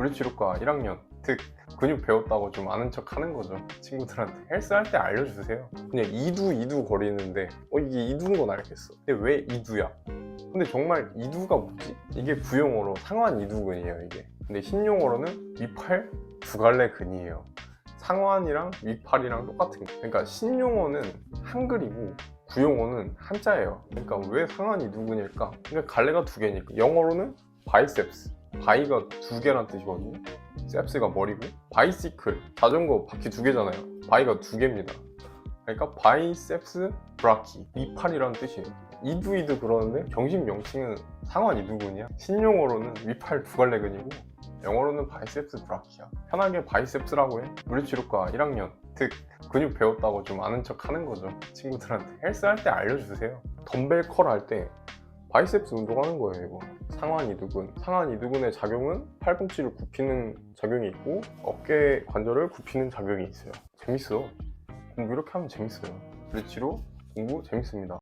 물리치료과 1학년 특 근육 배웠다고 좀 아는 척 하는 거죠. 친구들한테. 헬스 할 때 알려주세요. 그냥 이두 이두 거리는데 어 이게 이두인 건 알겠어. 근데 왜 이두야? 근데 정말 이두가 뭐지? 이게 구용어로 상완 이두근이에요 이게. 근데 신용어로는 위팔 두 갈래 근이에요. 상완이랑 위팔이랑 똑같은 거. 그러니까 신용어는 한글이고 구용어는 한자예요. 그러니까 왜 상완 이두근일까? 그러니까 갈래가 두 개니까. 영어로는 바이셉스 바이가 두 개란 뜻이거든요. 셉스가 머리고 바이시클 자전거 바퀴 두 개잖아요. 바이가 두 개입니다. 그러니까 바이셉스 브라키 위팔이라는 뜻이에요. 이두이두 그러는데 정식 명칭은 상완 이두근이야 신용어로는 위팔 두 갈래근이고 영어로는 바이셉스 브라키야. 편하게 바이셉스라고 해. 물리치료과 1학년 특 근육 배웠다고 좀 아는 척 하는 거죠. 친구들한테. 헬스 할 때 알려주세요. 덤벨 컬 할 때 바이셉스 운동하는 거예요 이거. 상완 이두근. 상완 이두근의 작용은 팔꿈치를 굽히는 작용이 있고 어깨 관절을 굽히는 작용이 있어요. 재밌어. 공부 이렇게 하면 재밌어요. 물리치료 공부 재밌습니다